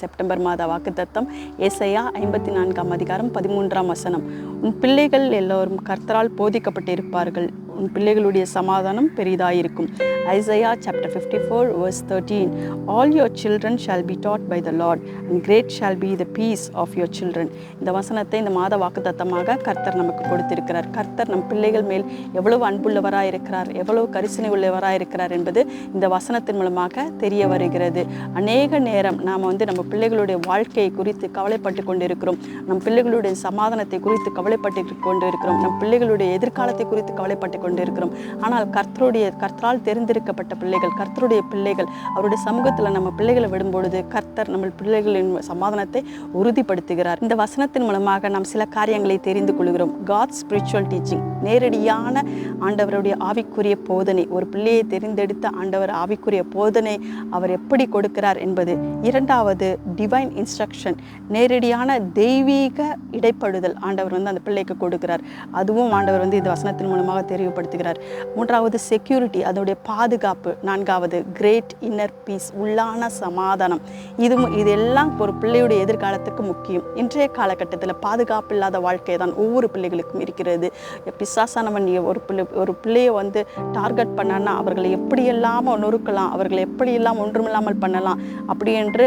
September மாத வாக்குத்தத்தம் ஏசையா ஐம்பத்தி நான்காம் அதிகாரம் பதிமூன்றாம் வசனம். உன் பிள்ளைகள் எல்லோரும் கர்த்தரால் போதிக்கப்பட்டிருப்பார்கள். உன் பிள்ளைகளுடைய சமாதானம் பெரிதாயிருக்கும். Isaiah chapter fifty four verse thirteen all your children shall be taught by the Lord and great shall be the peace of your children இந்த வசனத்தை இந்த மாத வாக்குத்தத்தமாக கர்த்தர் நமக்கு கொடுத்திருக்கிறார். கர்த்தர் நம் பிள்ளைகள் மேல் எவ்வளவு அன்புள்ளவராக இருக்கிறார் எவ்வளவு கரிசனை உள்ளவராக இருக்கிறார் என்பது இந்த வசனத்தின் மூலமாக தெரிய வருகிறது. அநேக நேரம் நாம் வந்து நம்ம பிள்ளைகளுடைய வாழ்க்கையை குறித்து கவலைப்பட்டு கொண்டிருக்கிறோம். நம் பிள்ளைகளுடைய சமாதானத்தை குறித்து கவலைப்பட்டு கொண்டிருக்கிறோம். நம் பிள்ளைகளுடைய எதிர்காலத்தை குறித்து கவலைப்பட்டு கொண்டிருக்கிறோம். ஆனால் கர்த்தருடைய கர்த்தரால் தெரிந்திருக்கப்பட்ட பிள்ளைகள் கர்த்தருடைய பிள்ளைகள் அவருடைய சமூகத்தில் நம்ம பிள்ளைகளை விடும்பொழுது கர்த்தர் நம்ம பிள்ளைகளின் சமாதானத்தை உறுதிப்படுத்துகிறார். இந்த வசனத்தின் மூலமாக நாம் சில காரியங்களை தெரிந்து கொள்கிறோம். காட் ஸ்பிரிச்சுவல் டீச்சிங் நேரடியான ஆண்டவருடைய ஆவிக்குரிய போதனை. ஒரு பிள்ளையை தெரிந்தெடுத்த ஆண்டவர் ஆவிக்குரிய போதனை அவர் எப்படி கொடுக்கிறார் என்பது. இரண்டாவது டிவைன் இன்ஸ்ட்ரக்ஷன் நேரடியான தெய்வீக இடைப்படுதல் ஆண்டவர் வந்து அந்த பிள்ளைக்கு கொடுக்கிறார். அதுவும் ஆண்டவர் வந்து இந்த வசனத்தின் மூலமாக தெரியப்படுத்துகிறார். மூன்றாவது செக்யூரிட்டி அதனுடைய பாதுகாப்பு. நான்காவது கிரேட் இன்னர் பீஸ் உள்ளான சமாதானம். இது இதெல்லாம் ஒரு பிள்ளையுடைய எதிர்காலத்துக்கு முக்கியம். இன்றைய காலகட்டத்தில் பாதுகாப்பு இல்லாத வாழ்க்கை தான் ஒவ்வொரு பிள்ளைகளுக்கும் இருக்கிறது. பிசாசானவன் ஒரு பிள்ளை ஒரு பிள்ளையை வந்து டார்கெட் பண்ணான்னா அவர்களை எப்படி இல்லாமல் நொறுக்கலாம் அவர்களை எப்படி இல்லாமல் ஒன்றுமில்லாமல் பண்ணலாம் அப்படி என்று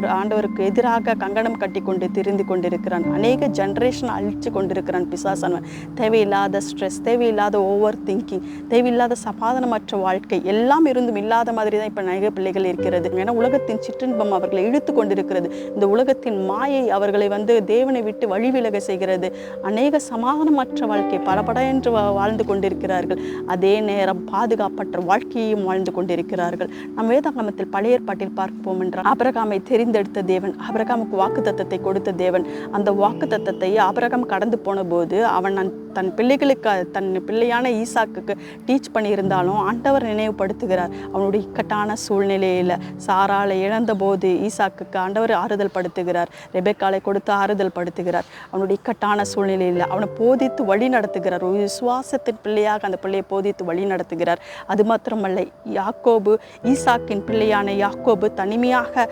ஆண்டவர் ஆண்டவருக்கு எதிராக கங்கணம் கட்டி கொண்டு திரிந்து கொண்டிருக்கிறான். அநேக ஜென்ரேஷன் அழித்து கொண்டிருக்கிறான் பிசாசானவன் தேவையில்லாத ஸ்ட்ரெஸ் தேவையில்லாத ஓவர் திங்கிங் தேவையில்லாத சமாதானமற்ற வாழ்க்கை எல்லாம் இருந்தும் இல்லாத மாதிரி தான் இப்போ நகை பிள்ளைகள் இருக்கிறது. ஏன்னா உலகத்தின் சிற்றின்பம் அவர்களை இழுத்து கொண்டிருக்கிறது. இந்த உலகத்தின் மாயை அவர்களை வந்து தேவனை விட்டு வழிவிலக செய்கிறது. அநேக சமாதானமற்ற வாழ்க்கை படபட என்று வாழ்ந்து கொண்டிருக்கிறார்கள். அதே நேரம் பாதுகாப்பற்ற வாழ்க்கையையும் வாழ்ந்து கொண்டிருக்கிறார்கள். நம் வேதாகமத்தில் பழைய ஏற்பாட்டில் பார்ப்போம் என்றால் ஆபிரகாமை தேர்ந்தெடுத்த தேவன். ஆபிரகாமுக்கு வாக்கு தத்தத்தை கொடுத்த தேவன். அந்த வாக்கு தத்தத்தை ஆபிரகாம் கடந்து போன போது அவன் நன்- தன் பிள்ளைகளுக்கு தன் பிள்ளையான ஈசாக்குக்கு டீச் பண்ணியிருந்தாலும் ஆண்டவர் நினைவுபடுத்துகிறார். அவனுடைய இக்கட்டான சூழ்நிலையில் சாராளை இழந்தபோது ஈசாக்குக்கு ஆண்டவர் ஆறுதல் படுத்துகிறார். ரெபெக்காலை கொடுத்து ஆறுதல் படுத்துகிறார். அவனுடைய இக்கட்டான சூழ்நிலையில் அவனை போதித்து வழி நடத்துகிறார். ஒரு விசுவாசத்தின் பிள்ளையாக அந்த பிள்ளையை போதித்து வழி நடத்துகிறார். அது மாத்திரமல்ல யாக்கோபு ஈசாக்கின் பிள்ளையான யாக்கோபு தனிமையாக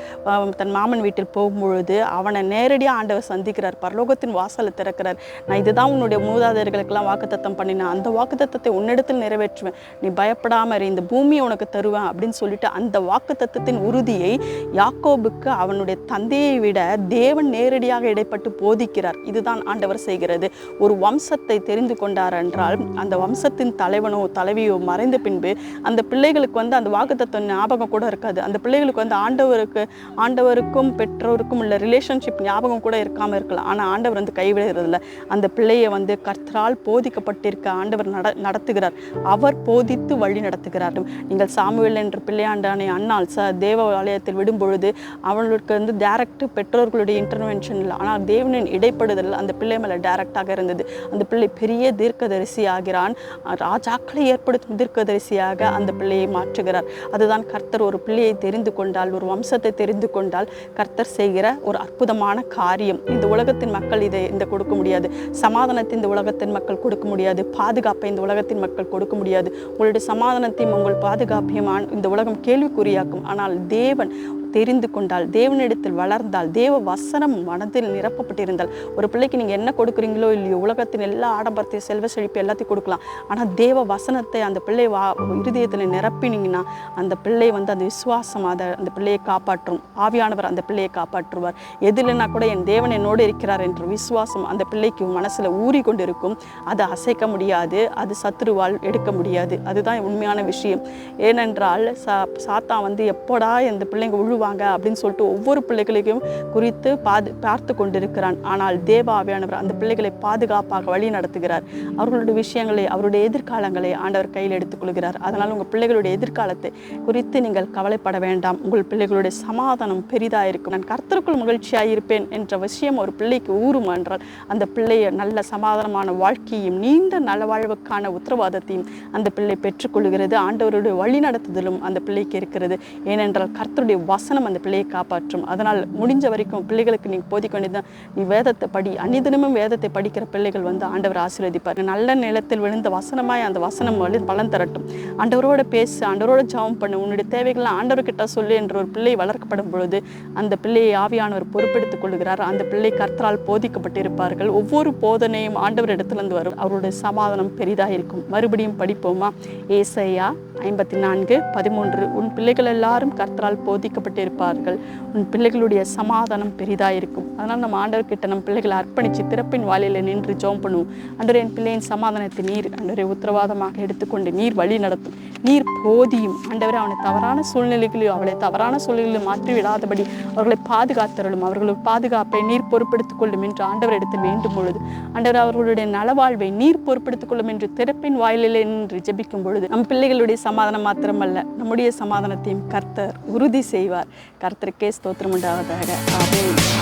தன் தன் மாமன் வீட்டில் போகும்பொழுது அவனை நேரடியாக ஆண்டவர் சந்திக்கிறார். பரலோகத்தின் வாசலை திறக்கிறார். நான் இதுதான் உன்னுடைய மூதாதையர்களுக்கெல்லாம் வாக்குத்தத்தம் பண்ணினேன். அந்த வாக்குத்தத்தத்தை உன்னிடத்தில் நிறைவேற்றுவேன். நீ பயப்படாமல் இந்த பூமியை உனக்கு தருவேன் அப்படின்னு சொல்லிட்டு அந்த வாக்குத்தத்தத்தின் உறுதியை யாக்கோபுக்கு அவனுடைய தந்தையை விட தேவன் நேரடியாக இடைப்பட்டு போதிக்கிறார். இதுதான் ஆண்டவர் செய்கிறது. ஒரு வம்சத்தை தெரிந்து கொண்டார் என்றால் அந்த வம்சத்தின் தலைவனோ தலைவியோ மறைந்த பின்பு அந்த பிள்ளைகளுக்கு வந்து அந்த வாக்குத்தத்தம் ஞாபகம் கூட இருக்காது. அந்த பிள்ளைகளுக்கு வந்து ஆண்டவருக்கு ஆண்டவர் ஆண்டவருக்கும் பெற்றோருக்கும் உள்ள ரிலேஷன்ஷிப் ஞாபகம் கூட இருக்காமல் இருக்கலாம். ஆனால் ஆண்டவர் வந்து கைவிடுறதில்ல. அந்த பிள்ளையை வந்து கர்த்தரால் போதிக்கப்பட்டிருக்க ஆண்டவர் நட நடத்துகிறார். அவர் போதித்து வழி நடத்துகிறார். நீங்கள் சாமுவேல் என்ற பிள்ளையாண்டானை அண்ணால் ச தேவ ஆலயத்தில் விடும்பொழுது அவர்களுக்கு வந்து டேரக்ட் பெற்றோர்களுடைய இன்டர்வென்ஷன் இல்லை ஆனால் தேவனின் இடைப்படுதல் அந்த பிள்ளை மேலே டேரக்டாக இருந்தது. அந்த பிள்ளை பெரிய தீர்க்கதரிசி ஆகிறான் ராஜாக்களை ஏற்படுத்தும் தீர்க்கதரிசியாக அந்த பிள்ளையை மாற்றுகிறார். அதுதான் கர்த்தர் ஒரு பிள்ளையை தெரிந்து கொண்டால் ஒரு வம்சத்தை தெரிந்து கொண்டால் கர்த்தர் செய்கிற ஒரு அற்புதமான காரியம். இந்த உலகத்தின் மக்கள் இதை இந்த கொடுக்க முடியாது. சமாதானத்தை இந்த உலகத்தின் மக்கள் கொடுக்க முடியாது. பாதுகாப்பை இந்த உலகத்தின் மக்கள் கொடுக்க முடியாது. உங்களுடைய சமாதானத்தையும் உங்கள் பாதுகாப்பையும் இந்த உலகம் கேள்விக்குறியாக்கும். ஆனால் தேவன் தெரிந்து கொண்டால் தேவனிடத்தில் வளர்ந்தால் தேவ வசனம் மனதில் நிரப்பப்பட்டிருந்தால் ஒரு பிள்ளைக்கு நீங்கள் என்ன கொடுக்குறீங்களோ இல்லையோ உலகத்தின் எல்லா ஆடம்பரத்தையும் செல்வ செழிப்பு எல்லாத்தையும் கொடுக்கலாம். ஆனால் தேவ வசனத்தை அந்த பிள்ளை வா இருதயத்தில் நிரப்பினீங்கன்னா அந்த பிள்ளை வந்து அந்த விசுவாசம் அதை அந்த பிள்ளையை காப்பாற்றும். ஆவியானவர் அந்த பிள்ளையை காப்பாற்றுவார். எதிலனா கூட என் தேவன் என்னோடு இருக்கிறார் என்ற விசுவாசம் அந்த பிள்ளைக்கு மனசில் ஊறி கொண்டு இருக்கும் அதை அசைக்க முடியாது அது சத்துருவால் எடுக்க முடியாது. அதுதான் உண்மையான விஷயம். ஏனென்றால் சா சாத்தான் வந்து எப்போடா இந்த பிள்ளைங்க உழுவாங்க வருவாங்க அப்படின்னு சொல்லிட்டு ஒவ்வொரு பிள்ளைகளையும் குறித்து பாது பார்த்து கொண்டிருக்கிறான். ஆனால் தேவாவியானவர் அந்த பிள்ளைகளை பாதுகாப்பாக வழி நடத்துகிறார். அவர்களுடைய விஷயங்களை அவருடைய எதிர்காலங்களை ஆண்டவர் கையில் எடுத்துக்கொள்கிறார். அதனால் உங்கள் பிள்ளைகளுடைய எதிர்காலத்தை குறித்து நீங்கள் கவலைப்பட வேண்டாம். உங்கள் பிள்ளைகளுடைய சமாதானம் பெரிதாக இருக்கும். நான் கர்த்தருக்குள் மகிழ்ச்சியாக இருப்பேன் என்ற விஷயம் ஒரு பிள்ளைக்கு ஊறும் என்றால் அந்த பிள்ளையை நல்ல சமாதானமான வாழ்க்கையும் நீண்ட நலவாழ்வுக்கான உத்தரவாதத்தையும் அந்த பிள்ளை பெற்றுக்கொள்கிறது. ஆண்டவருடைய வழி நடத்துதலும் அந்த பிள்ளைக்கு இருக்கிறது. ஏனென்றால் கர்த்தருடைய வசனம் அந்த பிள்ளையை காப்பாற்றும். அதனால் முடிஞ்ச வரைக்கும் பிள்ளைகளுக்கு நீ போதிக்க வேண்டியதுதான். நீ வேதத்தை படி. அன்னிதினமும் வேதத்தை படிக்கிற பிள்ளைகள் வந்து ஆண்டவர் ஆசீர்வதிப்பார். நல்ல நிலத்தில் விழுந்த வசனமாய் அந்த வசனம் வலி பலன் தரட்டும். ஆண்டவரோட பேசு ஆண்டவரோட ஜெபம் பண்ணு. உன்னுடைய தேவைகளை ஆண்டவர்கிட்ட சொல்லு என்ற ஒரு பிள்ளை வளர்க்கப்படும் பொழுது அந்த பிள்ளையை ஆவியானவர் பொறுப்பெடுத்துக் கொள்கிறார் அந்த பிள்ளை கர்த்தரால் போதிக்கப்பட்டிருப்பார்கள். ஒவ்வொரு போதனையும் ஆண்டவர் இடத்துலேருந்து வரும். அவருடைய சமாதானம் பெரிதாக இருக்கும். மறுபடியும் படிப்போமா? ஏசையா ஐம்பத்தி நான்கு பதிமூன்று. உன் பிள்ளைகள் எல்லாரும் கர்த்தரால் போதிக்கப்பட்டு இருப்பார்கள். உன் பிள்ளைகளுடைய சமாதானம் பெரிதாக இருக்கும். அதனால் நம்ம ஆண்டவர்கிட்ட நம்ம பிள்ளைகளை அர்ப்பணித்து திறப்பின் வாலியில் நின்று ஜோம் பண்ணுவோம். அன்றரை என் பிள்ளையின் சமாதானத்தை நீர் அன்றரை உத்தரவாதமாக எடுத்துக்கொண்டு நீர் வழி நடத்தும். நீர் போதியும். ஆண்டவரே அவனை தவறான சூழ்நிலைகளையும் அவளை தவறான சூழ்நிலையிலும் மாற்றி விடாதபடி அவர்களை பாதுகாத்தருளும். அவர்களுடைய பாதுகாப்பை நீர் பொறுப்பெடுத்துக் கொள்ளும் என்று ஆண்டவர் இடத்தில் வேண்டும் பொழுது ஆண்டவர் அவர்களுடைய நலவாழ்வை நீர் பொறுப்பெடுத்துக் கொள்ளும் என்று திறப்பின் வாயிலில் நின்று ஜெபிக்கும் பொழுது நம் பிள்ளைகளுடைய சமாதானம் மாத்திரமல்ல நம்முடைய சமாதானத்தையும் கர்த்தர் உறுதி செய்வார். கர்த்தருக்கே ஸ்தோத்திரம் உண்டாவதாக அப்படின்னு